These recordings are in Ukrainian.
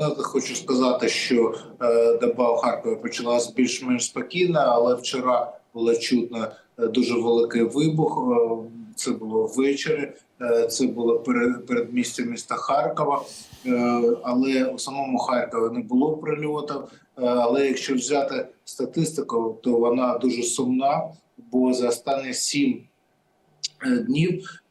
Хочу сказати, що е, доба в Харкові почалася більш-менш спокійно, але вчора було чутно е, дуже великий вибух. Е, Це було ввечері, це було перед передмістя міста Харкова. Але у самому Харкові не було прильотів. Але якщо взяти статистику, то вона дуже сумна, бо за останні сім днів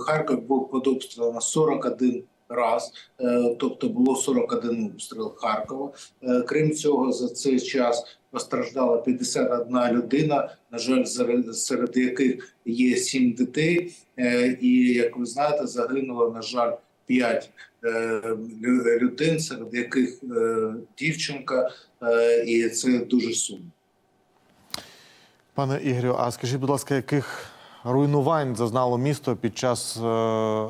Харків був під обстрілом 41 раз, Е, тобто було 41 обстріл Харкова. Е, Крім цього, за цей час постраждала 51 людина. На жаль, серед, яких є 7 дітей. Е, І як ви знаєте, загинуло на жаль 5 людей, серед яких дівчинка, і це дуже сумно. Пане Ігорю, а скажіть, будь ласка, яких руйнувань зазнало місто під час е,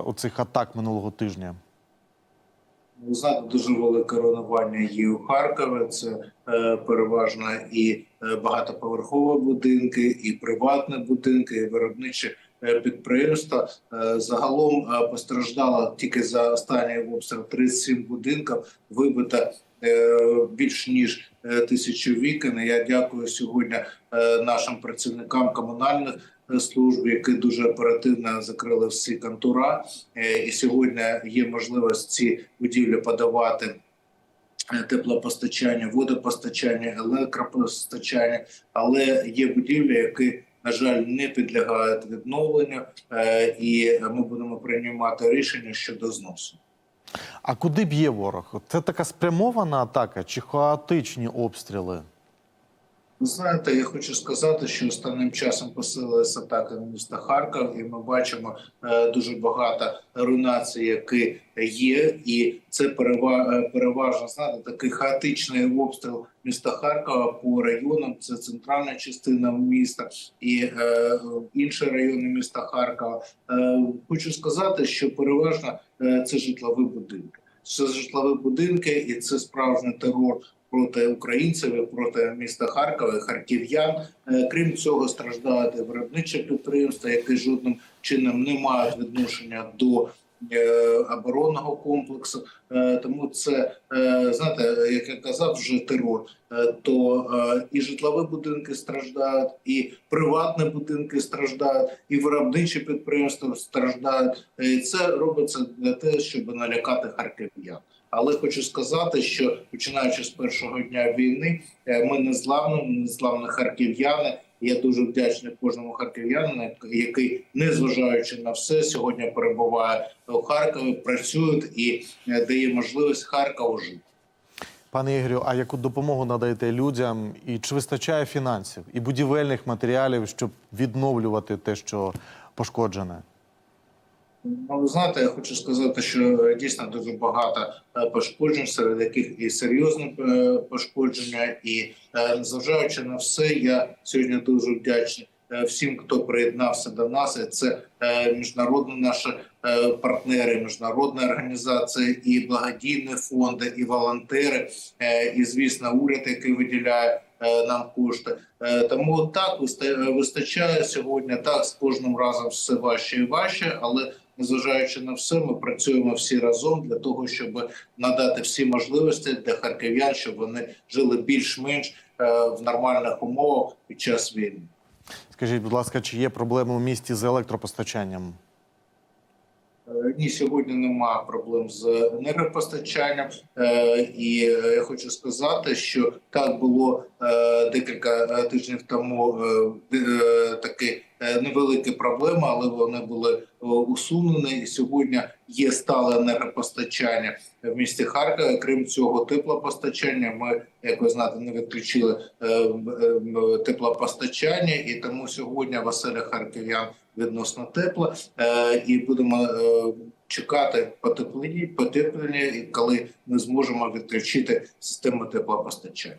оцих атак минулого тижня? Ви знаєте, дуже велике руйнування є у Харкові. Це е, переважно і е, багатоповерхові будинки, і приватні будинки, і виробничі е, підприємства. Е, загалом е, постраждало тільки за останній обстріл 37 будинків. Вибито е, більш ніж е, тисячу вікон. Я дякую сьогодні е, нашим працівникам комунальних служб, які дуже оперативно закрили всі контура. Е, І сьогодні є можливість ці будівлі подавати е, теплопостачання, водопостачання, електропостачання, але є будівлі, які на жаль не підлягають відновленню, е, і ми будемо приймати рішення щодо зносу. А куди б'є ворог? Це така спрямована атака чи хаотичні обстріли? Ви знаєте, я хочу сказати, що останнім часом посилилися атаки на місто Харків, і ми бачимо е, дуже багато руйнацій, які є, і це е, переважно знаєте, такий хаотичний обстріл міста Харкова по районам. Це центральна частина міста і е, інші райони міста Харкова. Хочу сказати, що переважно це житлові будинки. Це житлові будинки, і це справжній терор проти українців, проти міста Харкова, харків'ян. Е, Крім цього, страждають і виробничі підприємства, які жодним чином не мають відношення до оборонного комплексу. Е, Тому це е, знаєте, як я казав, вже терор. Е, То е, і житлові будинки страждають, і приватні будинки страждають, і виробничі підприємства страждають. Е, І це робиться для того, щоб налякати харків'ян. Але хочу сказати, що починаючи з першого дня війни, е, ми незламні, ми незламні харків'яни. Я дуже вдячний кожному харків'янину, який, незважаючи на все, сьогодні перебуває у Харкові, працює і е, дає можливість Харкову жити. Пане Ігорю, а яку допомогу надаєте людям? І чи вистачає фінансів і будівельних матеріалів, щоб відновлювати те, що пошкоджене? Ну, знаєте, я хочу сказати, що дійсно дуже багато е, пошкоджень, серед яких і серйозні е, пошкодження, і е, незважаючи на все, я сьогодні дуже вдячний всім, хто приєднався до нас. Це міжнародні наші партнери, міжнародні організації, і благодійні фонди, і волонтери, і звісно, уряд, який виділяє нам кошти. Тому так виста- вистачає сьогодні. Так з кожним разом все важче і важче, але незважаючи на все, ми працюємо всі разом для того, щоб надати всі можливості для харків'ян, щоб вони жили більш-менш е, в нормальних умовах під час війни. Скажіть, будь ласка, чи є проблеми у місті з електропостачанням? Е, Ні, сьогодні немає проблем з енергопостачанням, Е, і я хочу сказати, що так було декілька тижнів тому е, невеликі проблеми, але вони були е, усунені. І сьогодні є стале енергопостачання в місті Харкові. Крім цього, теплопостачання. Ми, як ви знаєте, не відключили е, е, теплопостачання, і тому сьогодні в оселях харків'ян відносно тепло, е, і будемо е, чекати потеплення, і коли ми зможемо відключити систему теплопостачання.